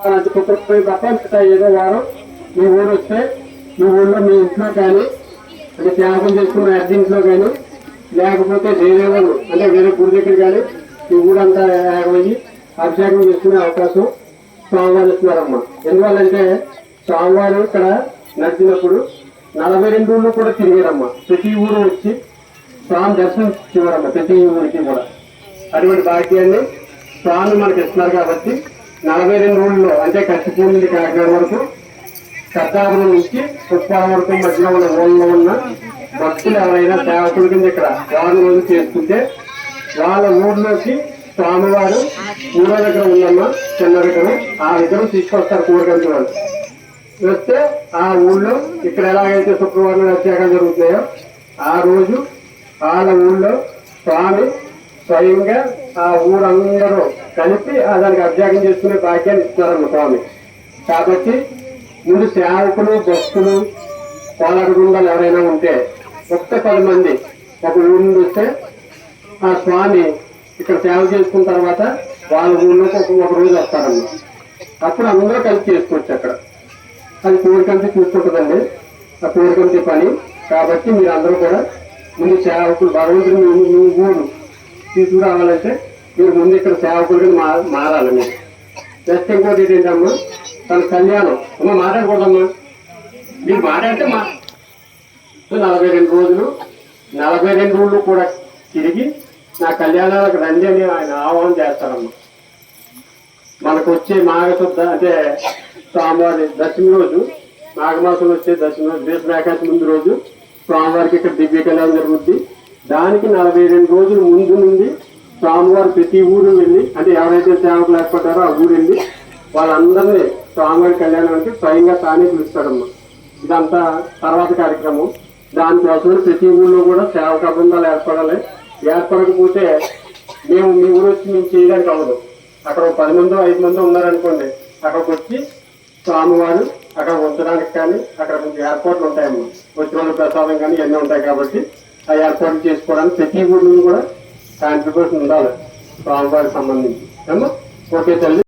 అలాంటి తప్ప మిగతా ఏదో వారు మీ ఊరు వస్తే మీ ఊళ్ళో మీ ఇంట్లో కానీ అంటే త్యాగం చేసుకున్న అద్దెంట్లో కానీ లేకపోతే వేరే వాళ్ళు అంటే వేరే గుడి దగ్గర కానీ ఈ ఊరంతా యాగమయ్యి అభిషేకం చేసుకునే అవకాశం స్వామివారు ఇస్తున్నారమ్మ ఎందువల్లంటే స్వామివారు ఇక్కడ నడిచినప్పుడు నలభై రెండు ఊళ్ళు కూడా తిరిగారమ్మ ప్రతి ఊరు వచ్చి స్వామి దర్శనం ఇచ్చేవారమ్మా ప్రతి ఊరికి కూడా అటువంటి భాగ్యాన్ని స్వామి మనకి ఇస్తున్నారు కాబట్టి నలభై రెండు రోజుల్లో అంటే కచ్చిపూడి నుండి కాకినాడ వరకు కర్తాపురం నుంచి పుష్పాల వరకు మధ్యలో ఉన్న ఊళ్ళో ఉన్న భక్తులు ఎవరైనా సేవకుల కింద ఇక్కడ వారం రోజులు చేసుకుంటే వాళ్ళ ఊర్లోకి స్వామివారు ఊరో దగ్గర ఉందన్న చిన్న దగ్గర ఆ విగ్రహం తీసుకొస్తారు కూరగంటి వాళ్ళు వస్తే ఆ ఊళ్ళో ఇక్కడ ఎలాగైతే శుక్రవారం అభిషేకాలు జరుగుతాయో ఆ రోజు వాళ్ళ ఊళ్ళో స్వామి స్వయంగా ఆ ఊరందరూ కలిపి ఆ దానికి అభిషేకం చేసుకునే భాగ్యాన్ని ఇస్తున్నారన్న స్వామి. కాబట్టి ముందు సేవకులు భక్తులు పోలాడకుండా ఎవరైనా ఉంటే ఒక్క పది మంది ఒక ఊరి నుండి వస్తే ఆ స్వామి ఇక్కడ సేవ చేసుకున్న తర్వాత వాళ్ళ ఊళ్ళోకి ఒక ఒక రోజు వస్తారన్న అప్పుడు అందరూ కలిసి చేసుకోవచ్చు అక్కడ. అది కోరికంతి చూసుకుంటుందండి. ఆ కోరికంతి పని. కాబట్టి మీరు అందరూ కూడా ముందు సేవకులు భగవంతుడు ఊరు తీసుకురావాలంటే మీరు ముందు ఇక్కడ సేవకులు మా మారాలి మీరు. నెక్స్ట్ ఇంకోటి ఏంటమ్మా తన కళ్యాణం. అమ్మ మాట్లాడకూడదమ్మా. మీరు మాట్లాడితే మా నలభై రెండు రోజులు నలభై రెండు రోజులు కూడా తిరిగి నా కళ్యాణాలకు రండి అని ఆయన ఆహ్వానం చేస్తారమ్మా. మనకు వచ్చే మాఘశుద్ధ అంటే స్వామివారి దశమి రోజు మాఘమాసం వచ్చే దశమి రోజు దేశమేకాశి ముందు రోజు స్వామివారికి ఇక్కడ దివ్య కళ్యాణం జరుగుద్ది. దానికి నలభై రెండు రోజులు ముందు నుండి స్వామివారు ప్రతి ఊరు వెళ్ళి అంటే ఎవరైతే సేవకులు ఏర్పడ్డారో ఆ ఊరు వెళ్ళి వాళ్ళందరినీ స్వామివారి కళ్యాణానికి స్వయంగా తానే పిలుస్తాడమ్మా. ఇదంతా తర్వాత కార్యక్రమం. దానికోసం ప్రతి ఊళ్ళో కూడా సేవక బృందాలు ఏర్పడాలి. ఏర్పడకపోతే మేము మీ ఊరు వచ్చి మేము చేయడానికి అవ్వదు. అక్కడ ఒక పది మందో ఐదు మందో ఉన్నారనుకోండి అక్కడికి వచ్చి స్వామివారు అక్కడ ఉంచడానికి కానీ అక్కడ కొంచెం ఏర్పాట్లు ఉంటాయమ్మా. వచ్చిన ప్రసాదం కానీ ఇవన్నీ ఉంటాయి కాబట్టి ఆ ఏర్పాట్లు చేసుకోవడానికి ప్రతి ఊళ్ళో కూడా కాంట్రిబ్యూషన్ ఉండాలి. స్వామివారికి సంబంధించి. ఏమో ఓకే తల్లి.